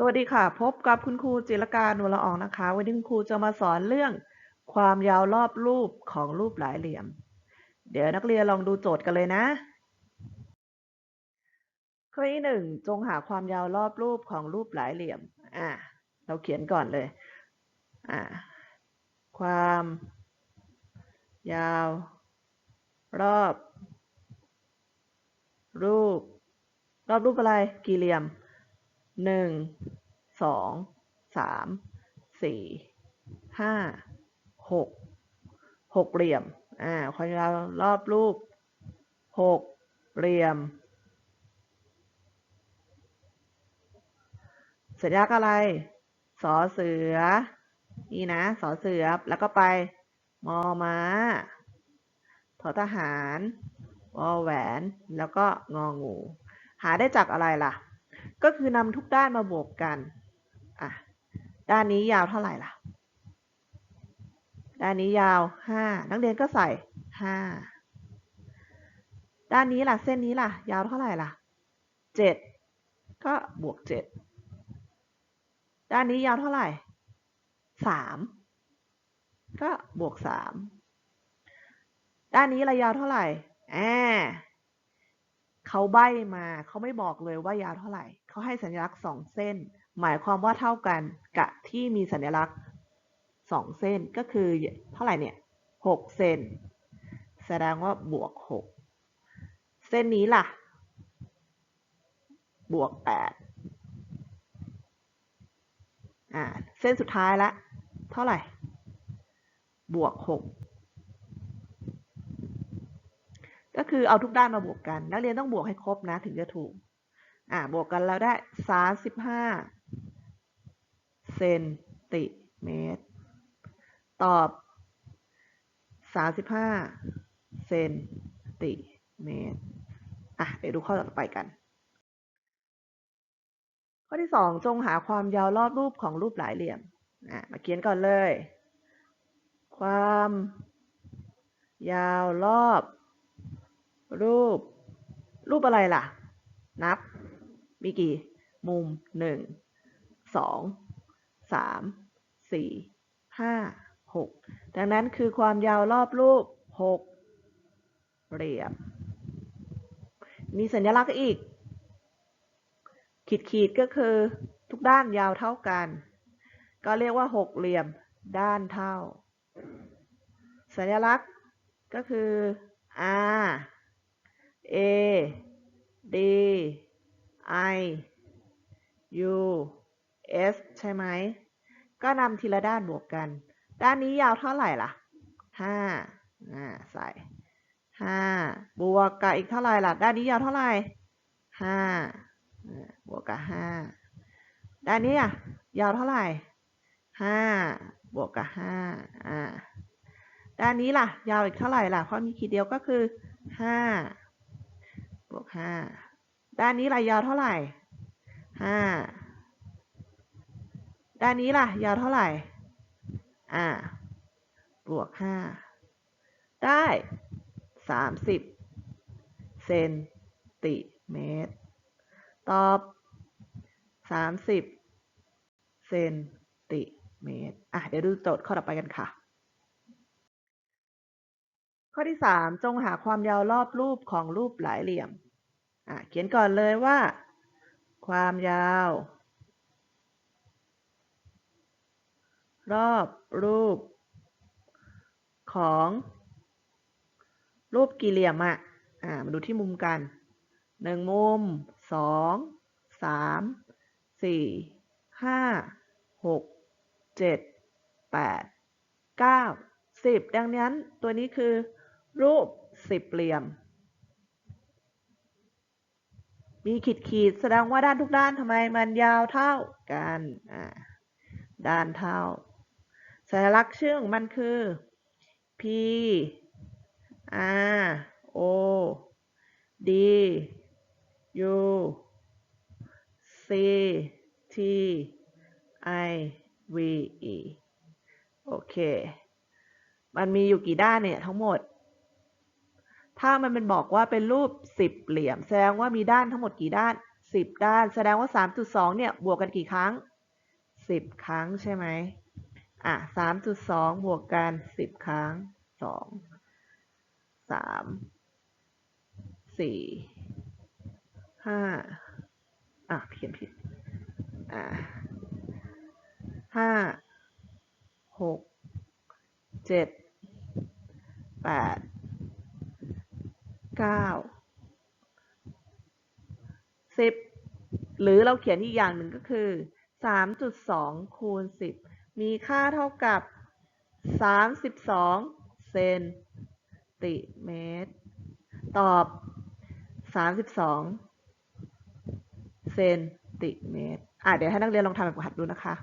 สวัสดีค่ะ พบกับคุณครูจิรการนวลละอองนะคะ วันนี้คุณครูจะมาสอนเรื่อง ความยาวรอบรูปของรูปหลายเหลี่ยม เดี๋ยวนักเรียนลองดูโจทย์กันเลยนะข้อที่หนึ่งจงหาความยาวรอบรูปของรูปหลายเหลี่ยม อ่าเราเขียนก่อนเลย อ่าความ ยาว รอบ รูป รอบรูปอะไร กี่เหลี่ยม หนึ่งสองสามสี่ห้าหกหกเหลี่ยม อ่าความยาวรอบรูปหกเหลี่ยม สัญลักษณ์อะไร สอเสือ นี่นะ สอเสือ แล้วก็ไป มอม้า ทอทหารวอแหวน แล้วก็งองู หาได้จากอะไรล่ะ ก็คือนำทุกด้านมาบวกกันอะด้านนี้ยาวเท่าไหร่ล่ะ ด้านนี้ยาวห้านักเรียนก็ใส่ห้าด้านนี้ล่ะ เส้นนี้ล่ะ ยาวเท่าไหร่ล่ะเจ็ดก็บวกเจ็ดด้านนี้ยาวเท่าไหร่สามก็บวกสามด้านนี้ระยาวเท่าไหร่แอบเขาใบ้มา เขาไม่บอกเลยว่ายาวเท่าไหร่ เขาให้สัญลักษณ์สองเส้น หมายความว่าเท่ากันกับที่มีสัญลักษณ์สองเส้นก็คือเท่าไหร่เนี่ยหกเซนแสดงว่าบวกหกเส้นนี้ล่ะ บวกแปดอ่า เส้นสุดท้ายละ เท่าไหร่ บวกหกก็คือเอาทุกด้านมาบวกกัน นักเรียนต้องบวกให้ครบนะถึงจะถูก อ่าบวกกันแล้วได้สามสิบห้าเซนติเมตร ตอบสามสิบห้าเซนติเมตร อะ เดี๋ยวดูข้อต่อไปกัน ข้อที่สองจงหาความยาวรอบรูปของรูปหลายเหลี่ยม อะ มาเขียนก่อนเลย ความยาวรอบ รูป รูปอะไรล่ะ นับ มีกี่มุมหนึ่งสองสามสี่ห้าหกดังนั้นคือความยาวรอบรูปหกเหลี่ยมมีสัญลักษณ์อีก ขีดขีดก็คือทุกด้านยาวเท่ากัน ก็เรียกว่าหกเหลี่ยมด้านเท่า สัญลักษณ์ก็คือ R A D I U S ใช่ไหม ก็นำทีละด้านบวกกัน ด้านนี้ยาวเท่าไหร่ล่ะห้าอ่าใส่ห้าบวกกับอีกเท่าไหร่ล่ะ ด้านนี้ยาวเท่าไหร่ห้าบวกกับห้าด้านนี้อะยาวเท่าไหร่ห้าบวกกับห้าอ่า ด้านนี้ล่ะ ยาวอีกเท่าไหร่ล่ะ เพราะมีขีดเดียวก็คือห้าบวกห้า ด้านนี้ล่ะยาวเท่าไหร่ห้าด้านนี้ล่ะ ยาวเท่าไหร่ อ่า บวกห้า ได้สามสิบเซนติเมตร ตอบสามสิบเซนติเมตร อะ เดี๋ยวดูโจทย์ข้อต่อไปกันค่ะ ข้อที่สามจงหาความยาวรอบรูปของรูปหลายเหลี่ยม อะเขียนก่อนเลยว่า ความยาว รอบรูป ของ รูปกี่เหลี่ยมอะอ่ามาดูที่มุมกันหนึ่งมุมสองสามสี่ห้าหกเจ็ดแปดเก้าสิบดังนั้นตัวนี้คือ รูปสิบเหลี่ยม มีขีดขีดแสดงว่าด้านทุกด้านทำไมมันยาวเท่ากันอ่าด้านเท่า สัญลักษณ์ชื่อของมันคือ P R O D U C T I V E โอเค มันมีอยู่กี่ด้านเนี่ยทั้งหมด ถ้ามันเป็นบอกว่าเป็นรูปสิบเหลี่ยม แสดงว่ามีด้านทั้งหมดกี่ด้าน 10 ด้าน แสดงว่า 3.2 เนี่ย บวกกันกี่ครั้ง 10 ครั้งใช่ไหมอะ 3.2 บวกกัน 10 ครั้ง 2 3 4 5 อะ เขียนผิด อะ 5 6 7 10 หรือเราเขียนอีกอย่างหนึ่งก็คือ 3.2 คูณ 10 มีค่าเท่ากับ 32 เซนติเมตร ตอบ 32 เซนติเมตร อะเดี๋ยวให้นักเรียนลองทำแบบหัดดูนะคะ